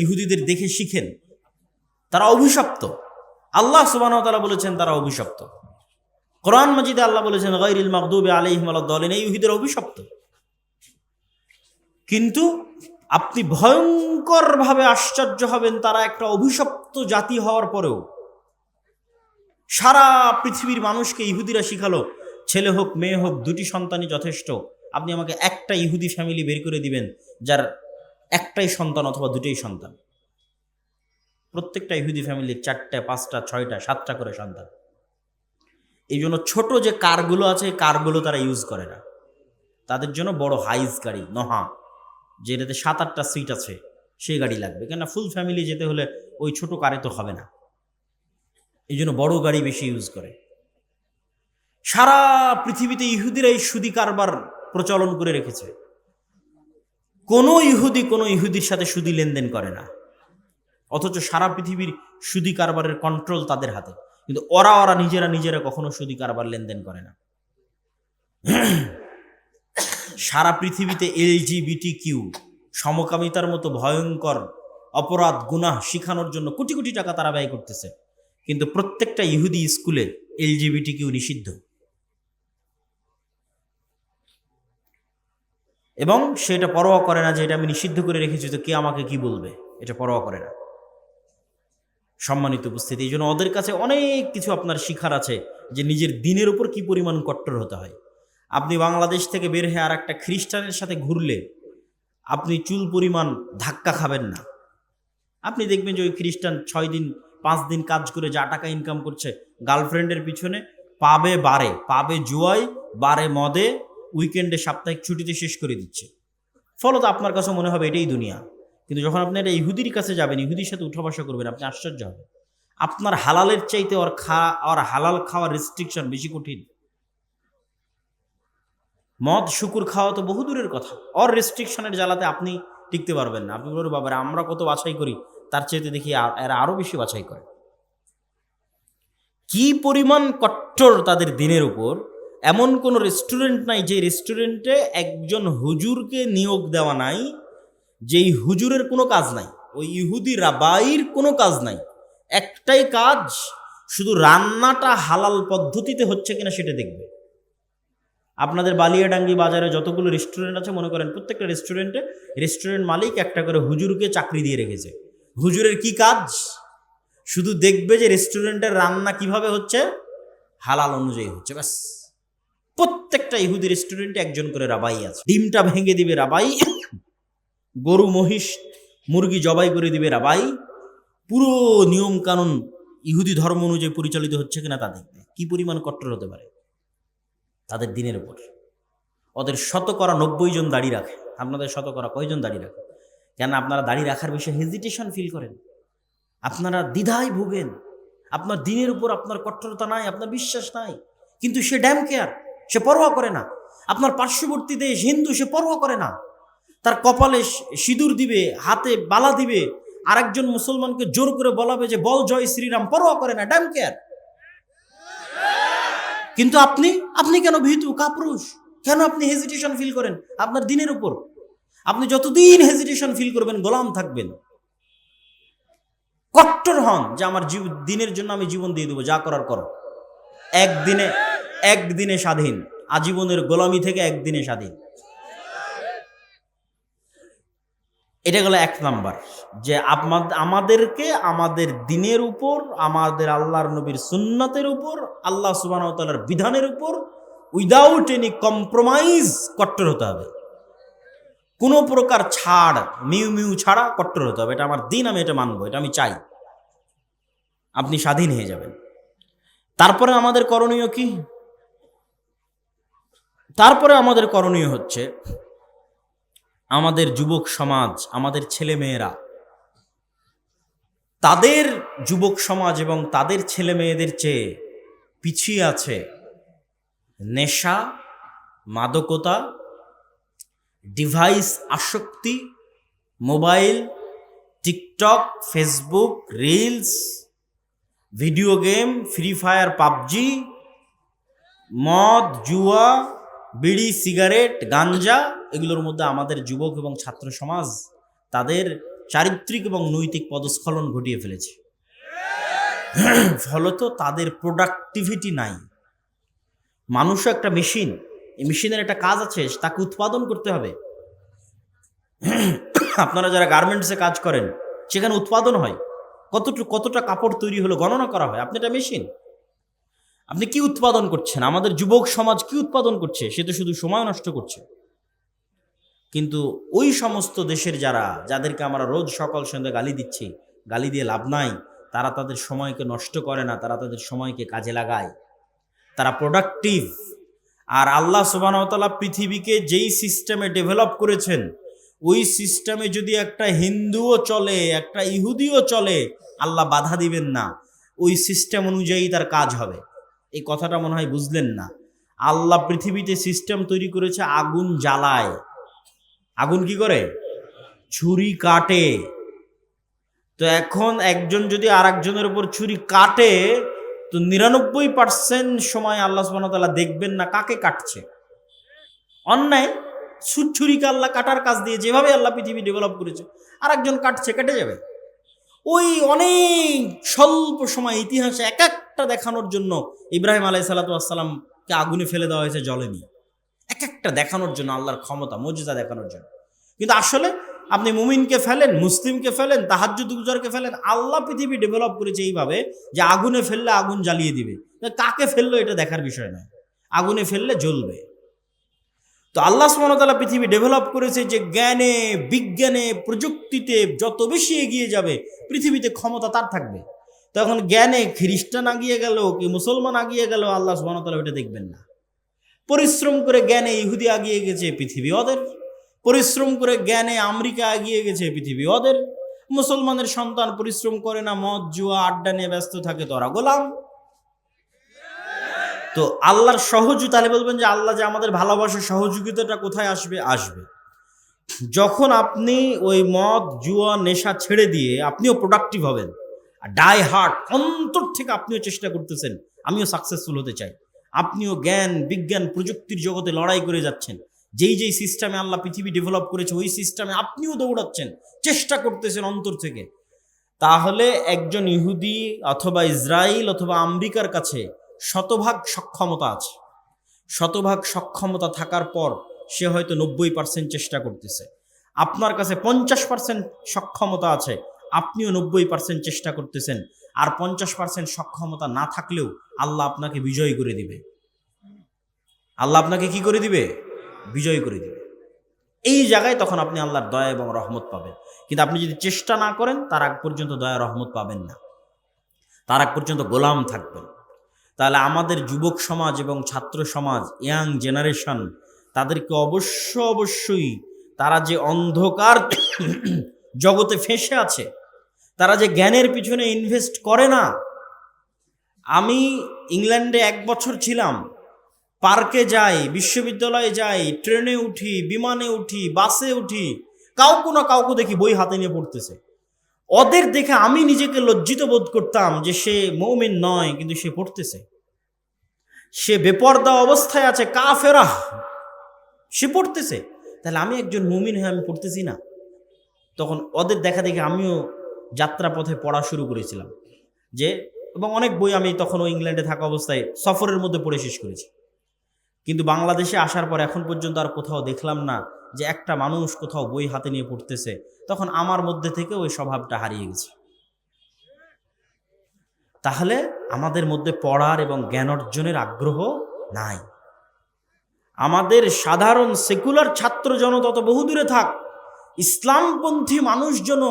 ইহুদিদের দেখে শিখেন। তারা অভিশপ্ত। আল্লাহ সুবাহতালা বলেছেন, তারা অভিশপ্ত। কোরআন মাজিদে আল্লাহ বলেছেন গৈরিল মকদুবে আলিহিম দলিন, এই ইহুদির অভিশপ্ত। কিন্তু আপনি ভয়ঙ্করভাবে আশ্চর্য হবেন, তারা একটা অভিশপ্ত জাতি হওয়ার পরেও। সারা পৃথিবীর মানুষকে ইহুদিরা শিখালো, ছেলে হোক, মেয়ে হোক, দুটি সন্তানই যথেষ্ট। আপনি আমাকে একটা ইহুদি ফ্যামিলি বের করে দিবেন, যার একটাই সন্তান অথবা দুটোই সন্তান। প্রত্যেকটা ইহুদি ফ্যামিলির চারটা, পাঁচটা, ছয়টা, সাতটা করে সন্তান। এই জন্য ছোট যে কারগুলো আছে কারগুলো তারা ইউজ করে না। তাদের জন্য বড় হাইজ গাড়ি, নহা, যেটাতে সাত, আটটা সিট আছে, সেই গাড়ি লাগবে। কেননা ফুল ফ্যামিলি যেতে হলে ওই ছোট কারে তো হবে না। এই জন্য বড় গাড়ি বেশি ইউজ করে। সারা পৃথিবীতে ইহুদিরা এই সুদি কারবার প্রচলন করে রেখেছে। কোনো ইহুদি কোনো ইহুদির সাথে সুদি লেনদেন করে না। অথচ সারা পৃথিবীর সুদি কারবারের কন্ট্রোল তাদের হাতে। কিন্তু ওরা ওরা নিজেরা নিজেরা কখনো সুদি কারবার লেনদেন করে না। সারা পৃথিবীতে এলজিবিটি কিউ সমকামিতার মতো ভয়ঙ্কর অপরাধ, গুনাহ শিখানোর জন্য কোটি কোটি টাকা তারা ব্যয় করতেছে। কিন্তু প্রত্যেকটা ইহুদি স্কুলে এলজিবিটি কিউ নিষিদ্ধ। এবং সেটা পরোয়া করে না যে এটা আমি নিষিদ্ধ করে রেখেছি, তো কে আমাকে কি বলবে? এটা পরোয়া করে না। সম্মানিত উপস্থিতি, এই জন্য ওদের কাছে অনেক কিছু আপনার শিখার আছে যে নিজের দিনের উপর কি পরিমাণ কট্টর হতে হয়। আপনি বাংলাদেশ থেকে বের হয়ে আর একটা খ্রিস্টানের সাথে ঘুরলে আপনি চুল পরিমাণ ধাক্কা খাবেন না। আপনি দেখবেন যে ওই খ্রিস্টান ছয় দিন, পাঁচ দিন কাজ করে যা টাকা ইনকাম করছে গার্লফ্রেন্ডের পিছনে পাবে বারে, পাবে জুয়াই বারে মদে উইকেন্ডে সাপ্তাহিক ছুটিতে শেষ করে দিচ্ছে। ফলত আপনার কাছে মনে হবে এটাই দুনিয়া। কিন্তু যখন আপনি একটা ইহুদির কাছে যাবেন, ইহুদির সাথে উঠা বসা করবেন, আপনি আশ্চর্য হবেন। আপনার হালালের চাইতে ওর খা, ওর হালাল খাওয়ার রেস্ট্রিকশন বেশি কঠিন। মদ, শুকুর খাওয়া তো বহু দূরের কথা। অর রেস্ট্রিকশনের জ্বালাতে আপনি টিকতে পারবেন না। আপনি বলবেন, বাবারে, আমরা কত বাছাই করি। তার চাইতে দেখি এরা আরও বেশি বাছাই করে। কি পরিমাণ কট্টর তাদের দিনের উপর এমন কোন রেস্টুরেন্ট নাই যে রেস্টুরেন্টে একজন হুজুরকে নিয়োগ দেওয়া নাই, যেই হুজুরের কোনো কাজ নাই। ওই ইহুদি রাবাইর কোনো কাজ নাই। একটাই কাজ, শুধু রান্নাটা হালাল পদ্ধতিতে হচ্ছে কিনা সেটা দেখবে। আপনাদের বালিয়াডাঙ্গি বাজারে যতগুলো রেস্টুরেন্ট আছে, মনে করেন প্রত্যেকটা রেস্টুরেন্টে রেস্টুরেন্ট মালিক একটা করে হুজুরকে চাকরি দিয়ে রেখেছে। হুজুরের কি কাজ? শুধু দেখবে যে রেস্টুরেন্টের রান্না কীভাবে হচ্ছে? হালাল অনুযায়ী হচ্ছে, ব্যাস। প্রত্যেকটা ইহুদি রেস্টুরেন্টে একজন করে রাবাই আছে। ডিমটা ভেঙে দিবে রাবাই, গরু, মহিষ, মুরগি জবাই করে দিবে রাবাই। পুরো নিয়ম কানুন ইহুদি ধর্ম অনুযায়ী পরিচালিত হচ্ছে কিনা তা দেখবে। কি পরিমাণ কট্টর হতে পারে? তাদের দিনের উপর। ওদের শতকরা নব্বই জন দাড়ি রাখে। আপনাদের শতকরা কয়জন দাড়ি রাখে? কেন আপনারা দাড়ি রাখার বিষয়ে হেজিটেশন ফিল করেন? আপনারা দ্বিধায় ভোগেন। আপনার দিনের উপর আপনার কট্টরতা নাই, আপনার বিশ্বাস নাই। কিন্তু সে ড্যাম কেয়ার সে পরোয়া করে না। আপনার পার্শ্ববর্তী দেশ হিন্দু, সে পরোয়া করে না। তার কপালে সিঁদুর দিবে, হাতে বালা দিবে, আরেকজন মুসলমানকে জোর করে বলাবে যে, বল জয় শ্রীরাম পরোয়া করে না ড্যাম কেয়ার কিন্তু আপনি আপনি কেন ভীতু, কাপুরুষ? কেন আপনি হেজিটেশন ফিল করেন আপনার দিনের উপর? আপনি যতদিন হেজিটেশন ফিল করবেন, গোলাম থাকবেন। কট্টর হন যে, আমার দিনের জন্য আমি জীবন দিয়ে দেবো, যা করার করো। একদিনে একদিনে স্বাধীন। আজীবনের গোলামি থেকে একদিনে স্বাধীন। এটা গেল এক নাম্বার, যে আমাদ- আমাদেরকে আমাদের দিনের উপর, আমাদের আল্লাহর নবীর সুন্নতের উপর, আল্লাহ সুবাহ তালার বিধানের উপর উইদাউট এনি কম্প্রোমাইজ কট্টর হতে হবে। কোনো প্রকার ছাড়, মিউ মিউ ছাড়া কট্টর হতে হবে। এটা আমার দিন, আমি এটা মানবো, এটা আমি চাই। আপনি স্বাধীন হয়ে যাবেন। তারপরে আমাদের করণীয় কি? তারপরে আমাদের করণীয় হচ্ছে আমাদের যুবক সমাজ, আমাদের ছেলে মেয়েরা তাদের যুবক সমাজ এবং তাদের ছেলে মেয়েদের চেয়ে পিছিয়ে আছে নেশা, মাদকতা, ডিভাইস আসক্তি, mobile, TikTok, Facebook, reels, video game, free fire, PUBG, মদ, জুয়া বিড়ি, সিগারেট, গাঞ্জা এগুলোর মধ্যে আমাদের যুবক এবং ছাত্র সমাজ তাদের চারিত্রিক এবং নৈতিক পদস্খলন ঘটিয়ে ফেলেছে। ফলত তাদের প্রোডাক্টিভিটি নাই। মানুষও একটা মেশিন এই মেশিনের একটা কাজ আছে, তাকে উৎপাদন করতে হবে। আপনারা যারা গার্মেন্টসে কাজ করেন, সেখানে উৎপাদন হয়। কতটুকু, কতটা কাপড় তৈরি হলো গণনা করা হয়? আপনি একটা মেশিন আপনি কি উৎপাদন করছেন? আমাদের যুবক সমাজ কি উৎপাদন করছে? সে তো শুধু সময় নষ্ট করছে। কিন্তু ওই সমস্ত দেশের যারা, যাদেরকে আমরা রোজ সকাল সন্ধ্যা গালি দিচ্ছি, গালি দিয়ে লাভ নাই, তারা তাদের সময়কে নষ্ট করে না, তারা তাদের সময়কে কাজে লাগায়। তারা প্রোডাক্টিভ আর আল্লাহ সুবাহতাল্লাহ পৃথিবীকে যেই সিস্টেমে ডেভেলপ করেছেন, ওই সিস্টেমে যদি একটা হিন্দুও চলে, একটা ইহুদিও চলে, আল্লাহ বাধা দিবেন না। ওই সিস্টেম অনুযায়ী তার কাজ হবে। এই কথাটা মনে হয় বুঝলেন না। আল্লাহ পৃথিবীতে সিস্টেম তৈরি করেছে, আগুন জ্বালায়। আগুন কি করে? ছুরি কাটে। তো এখন একজন যদি আর একজনের উপর ছুরি কাটে, তো নিরানব্বই পার্সেন্ট সময় আল্লাহ সুবাহতাল্লাহ দেখবেন না কাকে কাটছে। অন্যায় ছুরিকে আল্লাহ কাটার কাজ দিয়ে যেভাবে আল্লাহ পৃথিবী ডেভেলপ করেছে আর একজন কাটছে, কেটে যাবে। ওই অনেক স্বল্প সময় ইতিহাসে এক একটা দেখানোর জন্য ইব্রাহিম আলাই সাল্লাতামকে আগুনে ফেলে দেওয়া হয়েছে জলেনি এক একটা দেখানোর জন্য আল্লাহর ক্ষমতা, মর্যাদা দেখানোর জন্য। কিন্তু আসলে আপনি মুমিনকে ফেলেন, মুসলিমকে ফেলেন, তাহাজ্জুদ গুজারকে ফেলেন, আল্লাহ পৃথিবী ডেভেলপ করেছে এইভাবে যে আগুনে ফেললে আগুন জ্বালিয়ে দিবে। কাকে ফেলল এটা দেখার বিষয় নয়। আগুনে ফেললে জ্বলবে। তো আল্লাহ সুমনতালা পৃথিবী ডেভেলপ করেছে যে জ্ঞানে, বিজ্ঞানে, প্রযুক্তিতে যত বেশি এগিয়ে যাবে, পৃথিবীতে ক্ষমতা তার থাকবে। তখন জ্ঞানে খ্রিস্টান আগিয়ে গেল কি মুসলমান আগিয়ে গেল, আল্লাহ সুমনতালা ওটা দেখবেন না। পরিশ্রম করে জ্ঞানে ইহুদি আগিয়ে গেছে, পৃথিবী ওদের। পরিশ্রম করে জ্ঞানে আমেরিকা এগিয়ে গেছে, পৃথিবী ওদের। মুসলমানের সন্তান পরিশ্রম করে না, মদ, জুয়া, আড্ডা নিয়ে ব্যস্ত থাকে, তোরা গোলাম। তো আল্লাহর সহজ তাহলে বলবেন যে, আল্লাহ যে আমাদের ভালোবাসার সহযোগিতাটা কোথায় আসবে? আসবে। যখন আপনি ওই মদ, জুয়া, নেশা ছেড়ে দিয়ে আপনিও প্রোডাক্টিভ হবেন ডাই হার্ট অন্তর থেকে আপনিও চেষ্টা করতেছেন, আমিও সাকসেসফুল হতে চাই। আপনিও জ্ঞান, বিজ্ঞান, প্রযুক্তির জগতে লড়াই করে যাচ্ছেন। যেই যেই সিস্টেমে আল্লাহ পৃথিবী ডেভেলপ করেছে, ওই সিস্টেমে আপনিও দৌড়াচ্ছেন, চেষ্টা করতেছেন অন্তর থেকে। তাহলে একজন ইহুদি অথবা ইসরায়েল অথবা আমেরিকার কাছে শতভাগ সক্ষমতা আছে। শতভাগ সক্ষমতা থাকার পর সে হয়তো নব্বই পার্সেন্ট চেষ্টা করতেছে। আপনার কাছে পঞ্চাশ পার্সেন্ট সক্ষমতা আছে, আপনিও নব্বই পার্সেন্ট চেষ্টা করতেছেন। আর পঞ্চাশ পার্সেন্ট সক্ষমতা না থাকলেও আল্লাহ আপনাকে বিজয় করে দিবে। আল্লাহ আপনাকে কি করে দিবে? বিজয় করে দিবে। এই জায়গায় তখন আপনি আল্লাহর দয়া এবং রহমত পাবেন। কিন্তু আপনি যদি চেষ্টা না করেন, তার আগ পর্যন্ত দয়া রহমত পাবেন না। তার আগ পর্যন্ত গোলাম থাকবেন। তাহলে আমাদের যুবক সমাজ এবং ছাত্র সমাজ ইয়াং জেনারেশন তাদেরকে অবশ্য অবশ্যই তারা যে অন্ধকার জগতে ফেঁসে আছে, তারা যে জ্ঞানের পিছনে ইনভেস্ট করে না, আমি ইংল্যান্ডে এক বছর ছিলাম, পার্কে যাই, বিশ্ববিদ্যালয়ে যাই, ট্রেনে উঠি, বিমানে উঠি, বাসে উঠি, কাউকে না কাউকে দেখি বই হাতে নিয়ে পড়তেছে। ওদের দেখে আমি নিজেকে লজ্জিত বোধ করতাম যে সে মৌমিন নয়, কিন্তু সে পড়তেছে। সে বেপর্দা অবস্থায় আছে, কাফেরা। সে পড়তেছে। তাহলে আমি একজন মুমিন হয়ে আমি পড়তেছি না। তখন ওদের দেখা দেখে আমিও যাত্রা পথে পড়া শুরু করেছিলাম। যে, এবং অনেক বই আমি তখনও ইংল্যান্ডে থাকা অবস্থায় সফরের মধ্যে পড়ে শেষ করেছি। কিন্তু বাংলাদেশে আসার পর এখন পর্যন্ত আর কোথাও দেখলাম না যে একটা মানুষ কোথাও বই হাতে নিয়ে পড়তেছে। তখন আমার মধ্যে থেকে ওই স্বভাবটা হারিয়ে গেছে। তাহলে আমাদের মধ্যে পড়ার এবং জ্ঞান অর্জনের আগ্রহ নাই। আমাদের সাধারণ সেকুলার ছাত্র জনতা তো বহুদূরে থাক। ইসলামপন্থী মানুষজন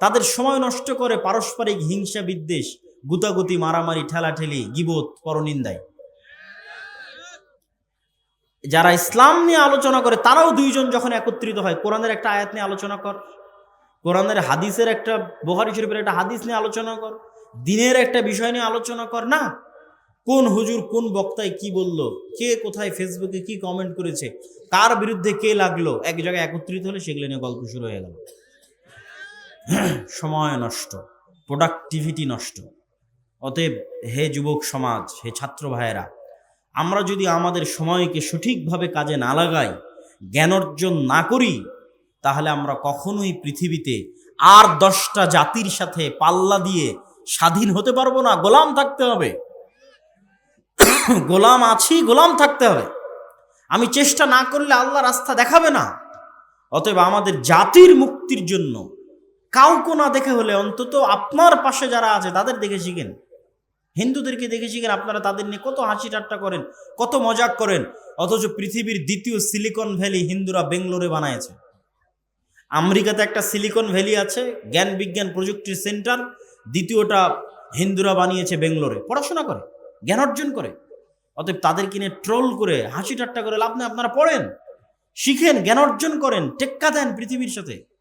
তাদের সময় নষ্ট করে পারস্পরিক হিংসা বিদ্বেষ, গুতাগুতি, মারামারি, ঠেলাঠেলি, গিবত, পরনিন্দায়। যারা ইসলাম নিয়ে আলোচনা করে, তারাও দুইজন যখন একত্রিত হয়, কোরআনের একটা আয়াত নিয়ে আলোচনা কর। কোরআনের হাদিসের একটা বোহারি শরীফের একটা হাদিস নিয়ে আলোচনা কর। দিনের একটা বিষয় নিয়ে আলোচনা কর না। কোন হুজুর কোন বক্তায় কি বলল? কে কোথায় ফেসবুকে কি কমেন্ট করেছে? কার বিরুদ্ধে কে লাগল? এক জায়গায় একত্রিত হলে সেগুলো নিয়ে গল্প শুরু হয়ে গেল। সময় নষ্ট প্রোডাক্টিভিটি নষ্ট। অতএব হে যুবক সমাজ, হে ছাত্র ভাইয়েরা, আমরা যদি আমাদের সময়কে সঠিকভাবে কাজে না লাগাই, জ্ঞান অর্জন না করি তাহলে আমরা কখনোই পৃথিবীতে আর দশটা জাতির সাথে পাল্লা দিয়ে স্বাধীন হতে পারব না। গোলাম থাকতে হবে। গোলাম আছি, গোলাম থাকতে হবে। আমি চেষ্টা না করলে আল্লাহ রাস্তা দেখাবে না। অতএব আমাদের জাতির মুক্তির জন্য কাউকে না দেখে হলে অন্তত আপনার পাশে যারা আছে, তাদের দেখে শিখেন। হিন্দুদেরকে দেখে শিখেন, আপনারা তাদের নিয়ে কত হাসি ঠাট্টা করেন, কত মজাক করেন। অথচ পৃথিবীর দ্বিতীয় সিলিকন ভ্যালি হিন্দুরা বেঙ্গলোরে বানায়ছে আমেরিকাতে একটা সিলিকন ভ্যালি আছে, জ্ঞান বিজ্ঞান প্রযুক্তির সেন্টার, দ্বিতীয়টা হিন্দুরা বানিয়েছে বেঙ্গলোরে। পড়াশোনা করে, জ্ঞান অর্জন করে। অতএব তাদের কিনে ট্রোল করে, হাসি ঠাট্টা করে লাভ নেই। আপনারা পড়েন, শিখেন, জ্ঞান অর্জন করেন, টেক্কা দেন পৃথিবীর সাথে।